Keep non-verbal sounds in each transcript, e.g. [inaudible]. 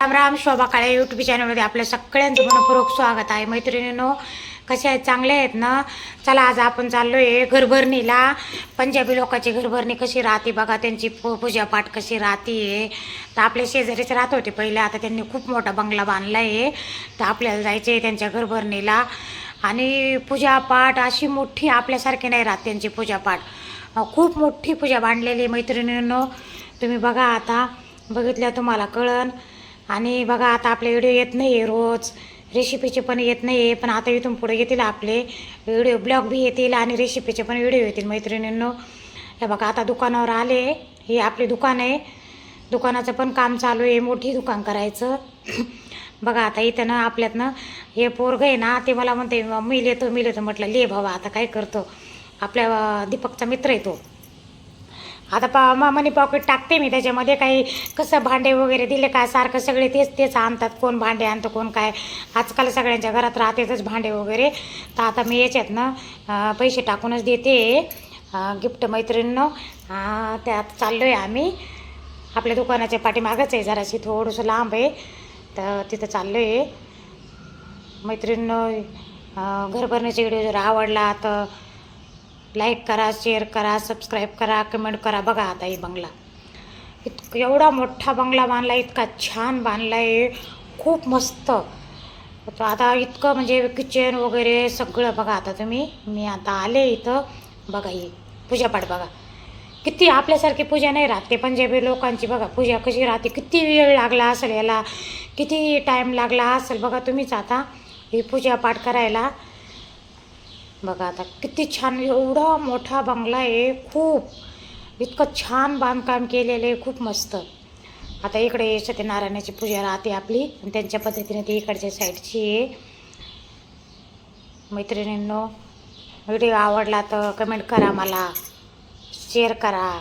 Ram Ram Shobha Kale YouTube चॅनलमध्ये आपल्या सगळ्यांचं मनपूर्वक स्वागत आहे. मैत्रिणींनो कसे आहेत? चांगले आहेत ना? चला आज आपण चाललो आहे घरभरणीला. पंजाबी लोकांची घरभरणी कशी राहते बघा. त्यांची पूजापाठ कशी राहते तर आपले शेजारीच राहत होते पहिले. आता त्यांनी खूप मोठा बंगला बांधला आहे तर आपल्याला जायचं आहे त्यांच्या घरभरणीला. आणि पूजापाठ अशी मोठी आपल्यासारखी नाही राहत त्यांची पूजापाठ. खूप मोठी पूजा बांधलेली आहे मैत्रिणींनो. तुम्ही बघा आता. बघितल्या तुम्हाला कळन. आणि बघा आता आपले व्हिडिओ येत नाही आहे रोज रेसिपीचे पण येत नाही आहे पण आता इथून पुढे येतील आपले. व्हिडिओ ब्लॉग बी येतील आणि रेसिपीचे पण व्हिडिओ येतील मैत्रिणींनो. हे बघा आता दुकानावर आले. हे आपले दुकान आहे. दुकानाचं पण काम चालू आहे मोठी दुकान करायचं. [clears throat] बघा आता इथं ना आपल्यात ना हे पोरग आहे ना ते मला म्हणते मी लिहितो मी लिहितो म्हटलं ले बाबा आता काय करतो? आपल्या दीपकचा मित्र आहे तो. आता पा म- मनी पॉकेट टाकते मी त्याच्यामध्ये काही कसं भांडे वगैरे दिले काय सारखं सगळे तेच तेच आणतात कोण भांडे आणतं कोण काय. आजकाल सगळ्यांच्या घरात राहतेच भांडे वगैरे. तर आता मी याच्यात ना पैसे टाकूनच देते. गिफ्ट मैत्रिणीनं. त्यात चाललो आहे आम्ही. आपल्या दुकानाच्या पाठीमागच आहे जराशी थोडंसं लांब आहे. तर तिथं चाललो आहे मैत्रिणीनं घर भरण्याचा व्हिडिओ जर आवडला तर लाईक करा शेअर करा सबस्क्राईब करा कमेंट करा. बघा आता ही बंगला. इतकं एवढा मोठा बंगला बांधला इतका छान बांधला आहे खूप मस्त. तो आता इतकं म्हणजे किचन वगैरे सगळं बघा आता तुम्ही. मी आता आले इथं. बघा ही पूजापाठ बघा. किती आपल्यासारखी पूजा नाही राहत. ते पंजाबी लोकांची बघा पूजा कशी राहते. किती वेळ लागला असेल याला. किती टाईम लागला असेल बघा तुम्हीच आता. ही पूजापाठ करायला. बघा आता किती छान एवढा मोठा बंगला आहे. खूप इतकं छान बांधकाम केलेलं आहे. खूप मस्त. आता इकडे सत्यनारायणाची पूजा राहते आपली. आणि त्यांच्या पद्धतीने ती इकडच्या साईडची आहे. मैत्रिणींनो व्हिडिओ आवडला तर कमेंट करा मला. शेअर करा.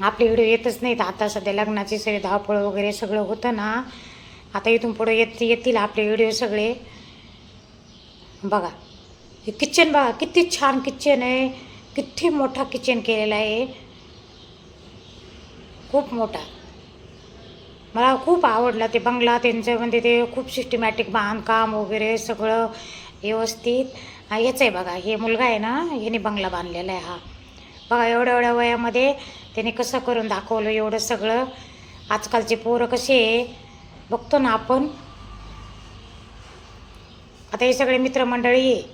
आपले व्हिडिओ येतच नाहीत. आता सध्या लग्नाची सगळी धावपळ वगैरे सगळं होतं ना. आता इथून पुढे येत येतील आपले व्हिडिओ सगळे. बघा. हे किचन बघा किती छान किचन आहे. किती मोठा किचन केलेला आहे. खूप मोठा. मला खूप आवडला ते बंगला त्यांचं म्हणजे ते खूप सिस्टमॅटिक बांधकाम वगैरे सगळं व्यवस्थित. याच आहे बघा हे मुलगा आहे ना ह्याने बंगला बांधलेला आहे हा. बघा एवढ्या एवढ्या वयामध्ये त्याने कसं करून दाखवलं एवढं सगळं. आजकालचे पोरं कसे आहे बघतो ना आपण. आता हे सगळे मित्रमंडळी आहे.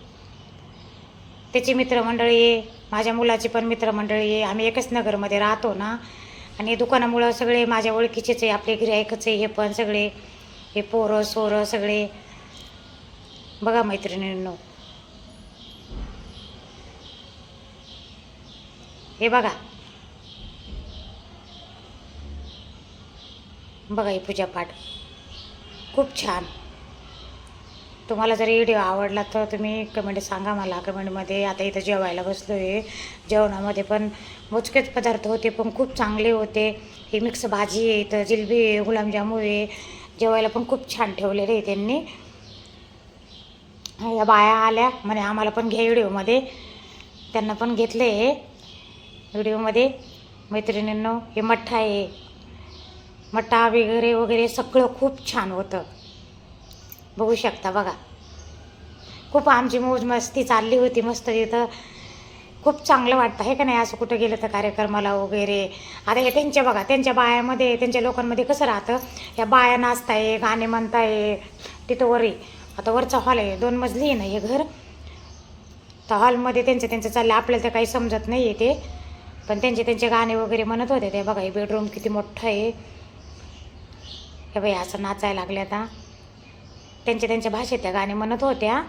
त्याची मित्रमंडळी आहे माझ्या मुलाची पण मित्रमंडळी आहे. आम्ही एकच नगरमध्ये राहतो ना. आणि दुकानामुळं सगळे माझ्या ओळखीचेच आहे आपले गिरायकच आहे हे पण सगळे हे पोरं सोरं सगळे. बघा मैत्रिणींनो. हे बघा. बघा ही पूजापाठ. खूप छान. तुम्हाला जर व्हिडिओ आवडला तर तुम्ही कमेंट सांगा मला. कमेंटमध्ये आता इथं जेवायला बसलो आहे जेवणामध्ये पण मोजकेच पदार्थ होते पण खूप चांगले होते. ही मिक्स भाजी आहे इथं जिलबी आहे गुलाबजामू आहे. जेवायला पण खूप छान ठेवलेले आहे त्यांनी. या बाया आल्या म्हणे आम्हाला पण घ्या व्हिडिओमध्ये त्यांना पण घेतले आहे व्हिडिओमध्ये मैत्रिणींनो हे मठ्ठा आहे. मठ्ठा वगैरे वगैरे सगळं खूप छान होतं. बघू शकता बघा. खूप आमची मौज मस्ती चालली होती मस्त तिथं. खूप चांगलं वाटतं आहे का नाही? असं कुठं गेलं तर कार्यक्रमाला वगैरे. आता हे त्यांच्या बघा त्यांच्या बायामध्ये त्यांच्या लोकांमध्ये कसं राहतं? या बाया नाचताय गाणे म्हणताय तिथं वरी आता वरचा हॉल आहे दोन मजली आहे ना हे घर. तर हॉलमध्ये त्यांचं त्यांचं चाललं आपल्याला तर काही समजत नाही आहे ते. पण त्यांचे त्यांचे गाणे वगैरे म्हणत होते ते बघा हे बेडरूम किती मोठं आहे. हे बाई असं नाचायला लागले आता. त्यांच्या त्यांच्या भाषेत त्या गाणे म्हणत होत्या.